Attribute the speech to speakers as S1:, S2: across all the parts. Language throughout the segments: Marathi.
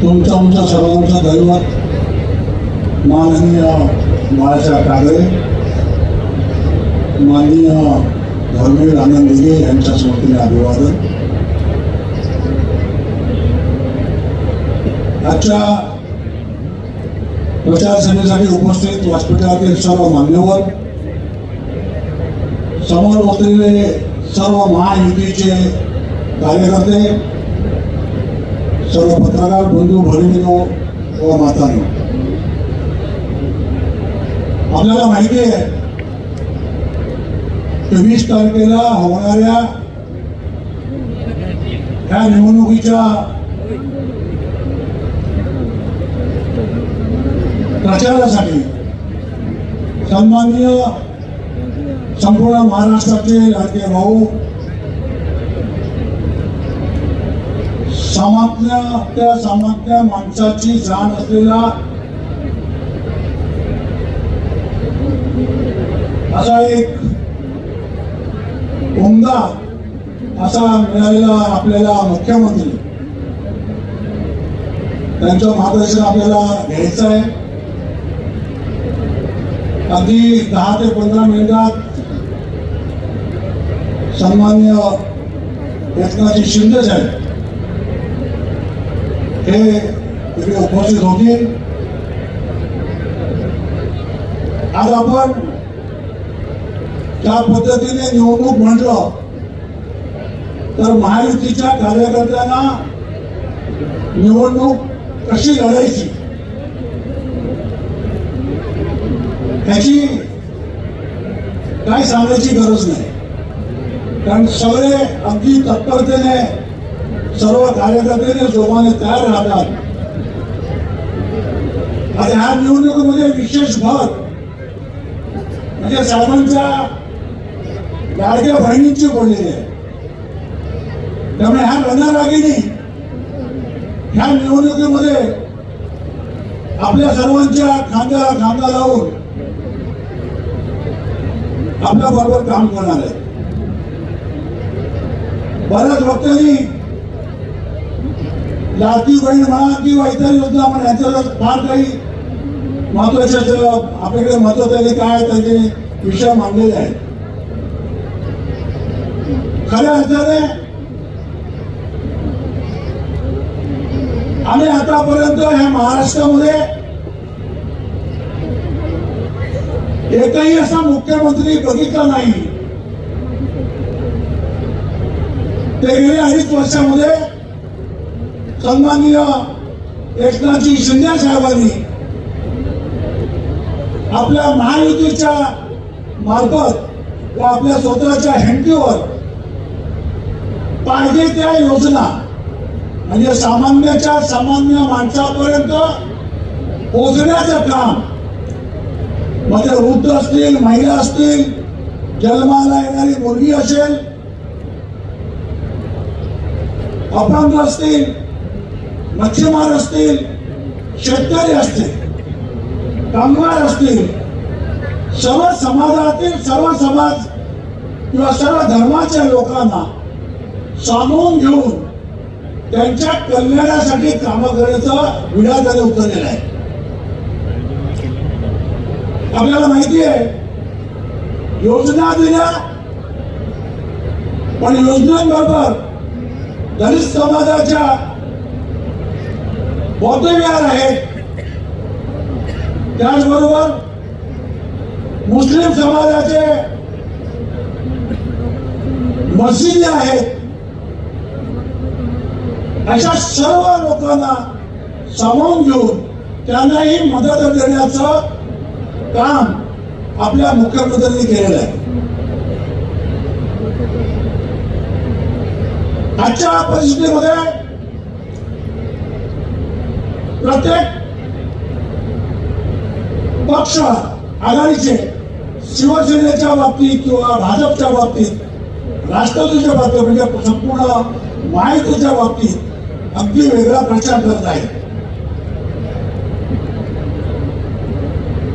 S1: तुमच्या आमचं सर्वांचं दैवत माननीय बाळासाहेब ठाकरे माननीय धर्मवीर आनंद दिघे यांच्या स्मृतीने अभिवादन। आजच्या प्रचार सभेसाठी उपस्थित व्यासपीठातील सर्व मान्यवर समोर बसलेले सर्व महायुतीचे कार्यकर्ते सर्व पत्रकार बंधू भगिनीनो व मातांनो आपल्याला माहिती आहे वीस तारखेला होणाऱ्या ह्या निवडणुकीच्या प्रचारासाठी सन्माननीय संपूर्ण महाराष्ट्राचे लाडके भाऊ सामान्य त्या सामान्य माणसाची जाण असलेला असा एक उमदा असा मिळालेला आपल्याला मुख्यमंत्री. त्यांचं मार्गदर्शन आपल्याला घ्यायचं आहे. अगदी दहा ते पंधरा मिनिटात सन्मान्य एकनाथजी शिंदे साहेब हे इकडे उपस्थित होतील. आज आपण त्या पद्धतीने निवडणूक म्हटलं तर महायुतीच्या कार्यकर्त्यांना निवडणूक कशी लढायची? ह्याची काय सांगायची गरज नाही. कारण सगळे अगदी तत्परतेने सर्व कार्यकर्ते जोमाने तयार राहतात. आता ह्या निवडणुकीमध्ये विशेष भर म्हणजे साहेबांच्या लाडक्या बहिणींची पडलेली आहे. त्यामुळे ह्या रंगारागिनी ह्या निवडणुकीमध्ये आपल्या सर्वांच्या खांद्याला खांदा लावून आपल्या बरोबर काम करणार आहे बऱ्याच वक्त्यांनी लाडकी बहीण म्हणा किंवा इतर योजना आपण यांच्यावर फार काही महत्त्वाच्या आपल्याकडे महत्त्वाचे काय त्याचे विषय मांडलेले आहेत. खऱ्या अर्थाने आम्ही आतापर्यंत ह्या महाराष्ट्रामध्ये एकही असा मुख्यमंत्री बघितला नाही. ते गेल्या अडीच वर्षामध्ये सन्माननीय एकनाथजी शिंदे साहेबांनी आपल्या महायुतीच्या मार्फत व आपल्या स्वतःच्या हेंडीवर पाहिजे त्या योजना म्हणजे सामान्याच्या सामान्य माणसापर्यंत पोचण्याचं काम म्हणजे वृद्ध असतील महिला असतील जन्माला येणारी मुलगी असेल अपंग असतील मच्छीमार असतील शेतकरी असतील कामगार असतील सर्व समाजातील सर्व समाज किंवा सर्व धर्माच्या लोकांना सामावून घेऊन त्यांच्या कल्याणासाठी काम करण्याचा विडा त्याने उतरलेला आहे. आपल्याला माहिती आहे योजना दिल्या पण योजनांबरोबर दलित समाजाच्या बौद्धविहार आहेत. त्याचबरोबर मुस्लिम समाजाचे मशिदी आहेत. अशा सर्व लोकांना सामावून घेऊन त्यांनाही मदत देण्याचं काम आपल्या मुख्यमंत्र्यांनी केलेलं आहे. आजच्या परिस्थितीमध्ये प्रत्येक पक्ष आघाडीचे शिवसेनेच्या बाबतीत किंवा भाजपच्या बाबतीत राष्ट्रवादीच्या बाबतीत म्हणजे संपूर्ण महायुतीच्या बाबतीत अगदी वेगळा प्रचार करत आहे.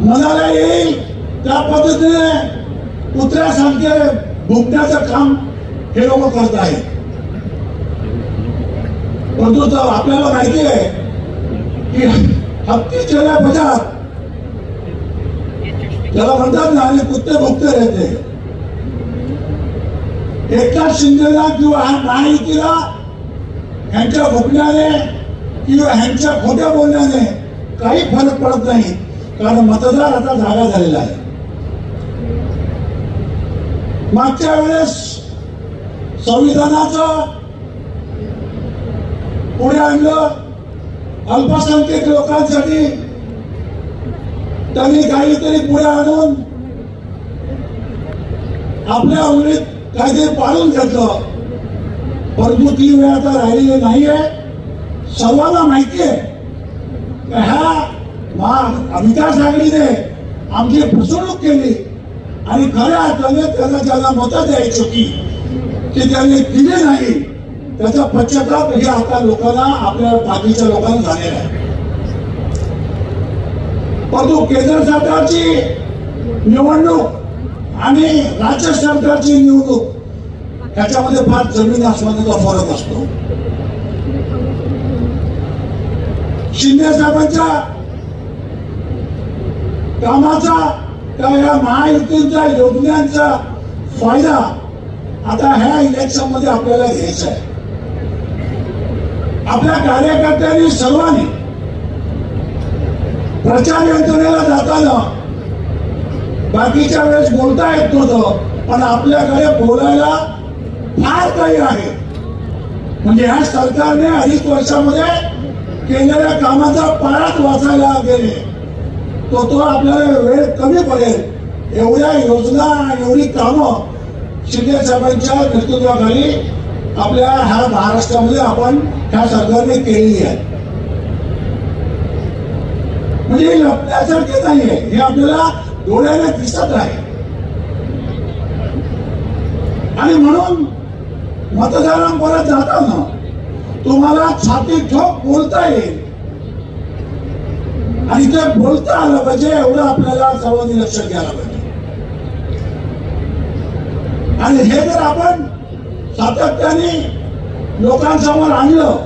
S1: मनाला येईल त्या पद्धतीने कुत्र्यासारखे भुंकण्याचं काम हे लोक करत आहेत. परंतु आपल्याला माहिती आहे की हत्ती चल्या त्याला म्हणतात ना आणि कुत्ते भुकते रहते. एकनाथ शिंदेला किंवा महायुतीला ह्यांच्या भुकण्याने किंवा ह्यांच्या खोट्या बोलण्याने काही फरक पडत नाही कारण मतदार आता जागा झालेला आहे. मागच्या वेळेस संविधानाचं पुढे आणलं अल्पसंख्यक लोकांसाठी त्यांनी काहीतरी पुढे आणून आपल्या उंगलीत काहीतरी पाळून घेतलं. परंतु ती वेळ आता राहिलेली नाहीये. सर्वांना माहितीये ह्या महा विकास आघाडीने आमची फसवणूक केली आणि खऱ्या अर्थाने त्यांना ज्यांना मतं द्यायची होती की त्यांनी दिली नाही. त्याचा पश्चाताप हे आता लोकांना आपल्या बाकीच्या लोकांना झालेला आहे. परंतु केंद्र सरकारची निवडणूक आणि राज्य सरकारची निवडणूक त्याच्यामध्ये फार जमीन आसमानाचा फरक असतो. शिंदे साहेबांच्या कामाचा त्या या महायुतींच्या योजनांचा फायदा आता ह्या इलेक्शनमध्ये आपल्याला घ्यायचा आहे. आपल्या कार्यकर्त्यांनी सर्वांनी प्रचार यंत्रणेला जाताना बाकीच्या वेळेस बोलता येत नव्हतं पण आपल्याकडे बोलायला फार काही आहे. म्हणजे ह्या सरकारने अडीच वर्षामध्ये केलेल्या कामाचा पाराच वाचायला गेले. तो तो आपल्याला वेळ कमी पडेल. एवढ्या योजना एवढी कामं शिंदे साहेबांच्या नेतृत्वाखाली आपल्या ह्या महाराष्ट्रामध्ये आपण ह्या सरकारने केलेली आहे. म्हणजे हे लपण्यासारखे नाहीये. हे आपल्याला डोळ्याला दिसत आहे आणि म्हणून मतदारांपर्यंत जाताना तुम्हाला छाती ठोक बोलता येईल. आणि ते बोलता आलं पाहिजे एवढं आपल्याला सर्वांनी लक्षात घ्यायला पाहिजे. आणि हे जर आपण सातत्याने लोकांसमोर आणलं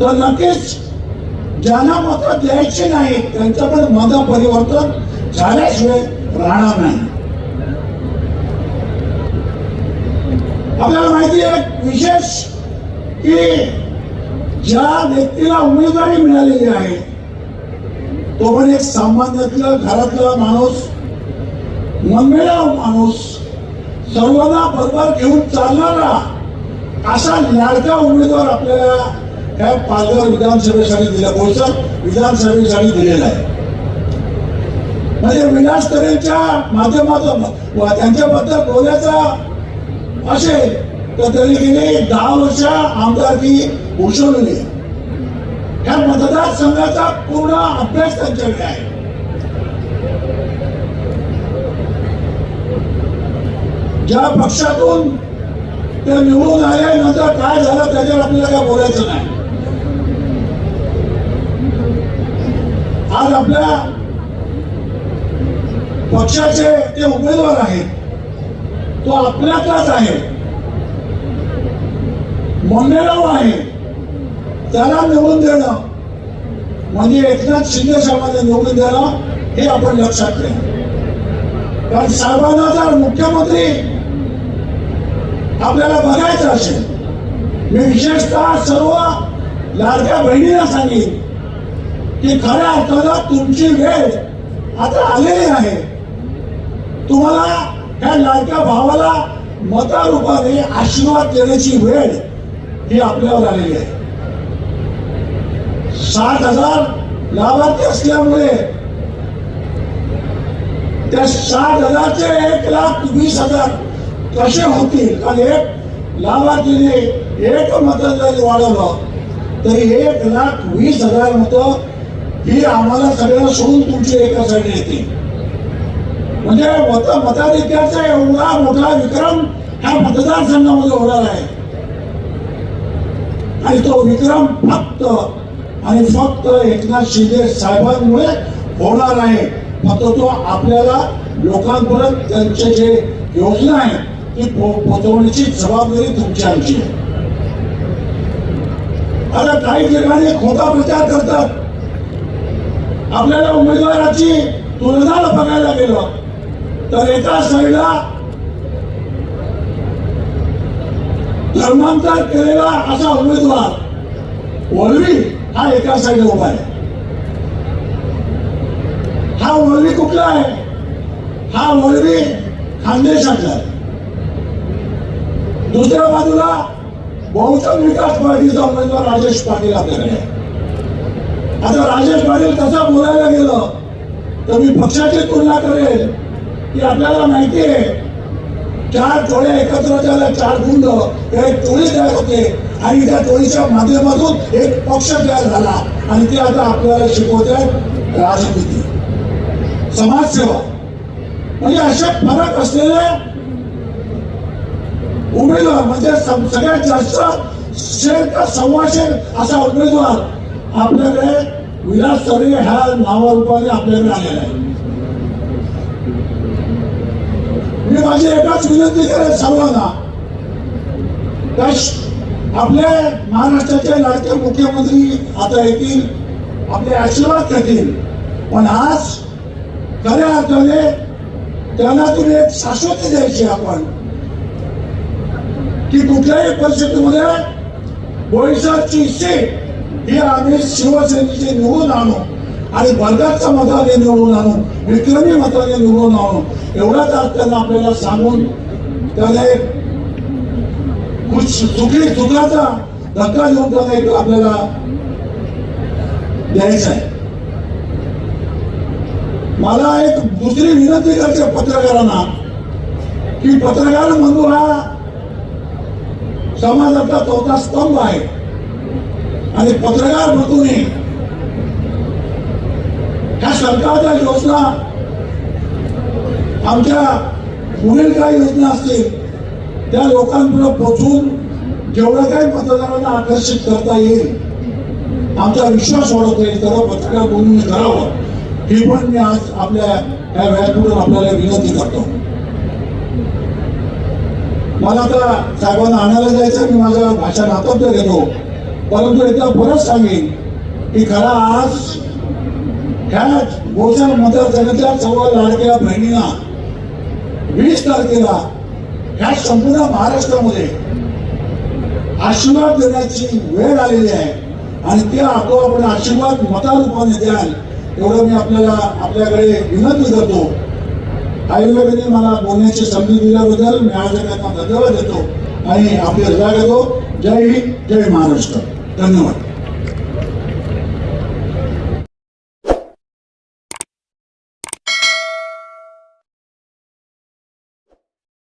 S1: तर नक्कीच ज्यांना मतं द्यायची नाही त्यांचं पण मत परिवर्तन झाल्याशिवाय राहणार नाही. आपल्याला माहिती आहे विशेष की ज्या व्यक्तीला उमेदवारी मिळालेली आहे तो पण एक सामान्यातलं घरातला माणूस मनमेळा माणूस सर्वांना बरोबर घेऊन चालणारा असा लाडका उमेदवार आपल्याला ह्या पालघर विधानसभेसाठी दिला. बोलसर विधानसभेसाठी दिलेला आहे. म्हणजे विलास तरेच्या माध्यमातून त्यांच्याबद्दल बोलायचा असेल तर त्यांनी गेले दहा वर्ष आमदारकी भूषवलेली. आहे या मतदारसंघाचा पूर्ण अभ्यास त्यांच्याकडे आहे. ज्या पक्षातून ते निवडून आले नंतर काय झालं त्याच्यावर आपल्याला काय बोलायचं नाही. आज आपल्या पक्षाचे ते उमेदवार आहेत तो आपल्यातलाच आहे. मंडेराव आहे. त्याला निवडून देणं म्हणजे एकनाथ शिंदे साहेबांना निवडून देणं हे आपण लक्षात घ्या कारण साहेबांना जर मुख्यमंत्री आपल्याला बघायचं असेल. मी विशेषतः सर्व लाडक्या बहिणीला सांगेन की खऱ्या अर्थानं तुमची वेळ आता आलेली आहे. तुम्हाला त्या लाडक्या भावाला मतारूपाने आशीर्वाद देण्याची वेळ ही आपल्यावर आलेली आहे. सात हजार लाभार्थी असल्यामुळे त्या सात हजारचे एक लाख वीस हजार कसे होतील? कारण एक लाभार्थीने एक मतदार वाढवलं. तरी एक लाख वीस हजार मत ही आम्हाला सगळ्यांना सोडून तुमची एका साईड येते म्हणजे मत मताधिक्याचा एवढा मोठा विक्रम हा मतदारसंघामध्ये होणार आहे. आणि तो विक्रम फक्त आणि फक्त एकनाथ शिंदे साहेबांमुळे होणार आहे. फक्त तो आपल्याला लोकांपर्यंत त्यांचे जे योजना आहेत ती पोचवण्याची जबाबदारी तुमची आमची आहे. आता काही ठिकाणी खोटा प्रचार करतात. आपल्याला उमेदवाराची तुलना बघायला गेलं तर एका साईडला धर्मांतर केलेला असा उमेदवार वळवी हा एका साईडला उभा आहे. हा वळवी कुठला आहे? हा वळवी खानदेशातला आहे. दुसऱ्या बाजूला बहुजन विकास पार्टीचा उमेदवार राजेश पाटील आपल्याकडे आता राजेश पाटील कसा बोलायला गेलं तर मी पक्षाची तुलना करेल की आपल्याला माहिती आहे चार टोळ्या एकत्र झाल्या चार गुंड हे एक टोळी तयार होते आणि त्या टोळीच्या माध्यमातून एक पक्ष तयार झाला आणि ते आता आपल्याला शिकवत आहेत राजनीती. समाजसेवा. म्हणजे असे फरक असलेले उमेदवार म्हणजे सगळ्यात जास्त शेर का सव्वाशे असा उमेदवार आपल्याकडे विलास तरे ह्या नावारूपाने आपल्याकडे आलेला आहे. मी माझी एकाच विनंती करेन सर्वांना. आपले महाराष्ट्राचे लाडके मुख्यमंत्री आता येतील आपले आशीर्वाद करतील पण आज खऱ्या अर्थाने त्यांना तुम्ही एक शाश्वती द्यायची आपण. की कुठल्याही परिस्थितीमध्ये बोईसरची सीट ही आम्ही शिवसेनेची निवडून आणू आणि वर्गाच्या मताने निवडून आणू विक्रमी मताने निवडून आणू. एवढाच आज त्यांना आपल्याला सांगून त्याला एक खुश सुखी धक्का देऊन त्याला एक आपल्याला द्यायचा आहे. मला एक दुसरी विनंती करते पत्रकारांना की पत्रकार म्हणून हा समाजाचा चौथा स्तंभ आहे. आणि पत्रकार बंधूंनी ह्या सरकारच्या योजना आमच्या पुढील काही योजना असतील त्या लोकांपुढे पोचून जेवढं काही मतदारांना आकर्षित करता येईल आमचा विश्वास वाढवता येईल त्याला पत्रकार म्हणून करावं. हे पण मी आज आपल्या या व्यासपीठावर आपल्याला विनंती करतो. मला आता साहेबांना आणायला जायचं मी माझं भाषण आटोपलं घेतो परंतु एकदा परत सांगेन की खरा आज ह्या गोचर मतदारसंघातल्या सर्व लाडक्या बहिणींना वीस तारखेला ह्या संपूर्ण महाराष्ट्रामध्ये आशीर्वाद देण्याची वेळ आलेली आहे. आणि ते आपण आशीर्वाद मतारूपाने द्याल एवढं मी आपल्याला आपल्याकडे विनंती करतो. आयुर्वेदाने मला बोलण्याची संधी दिल्याबद्दल मी आयोजकांना धन्यवाद देतो आणि आपली रजा घेतो जय हिंद जय महाराष्ट्र. धन्यवाद.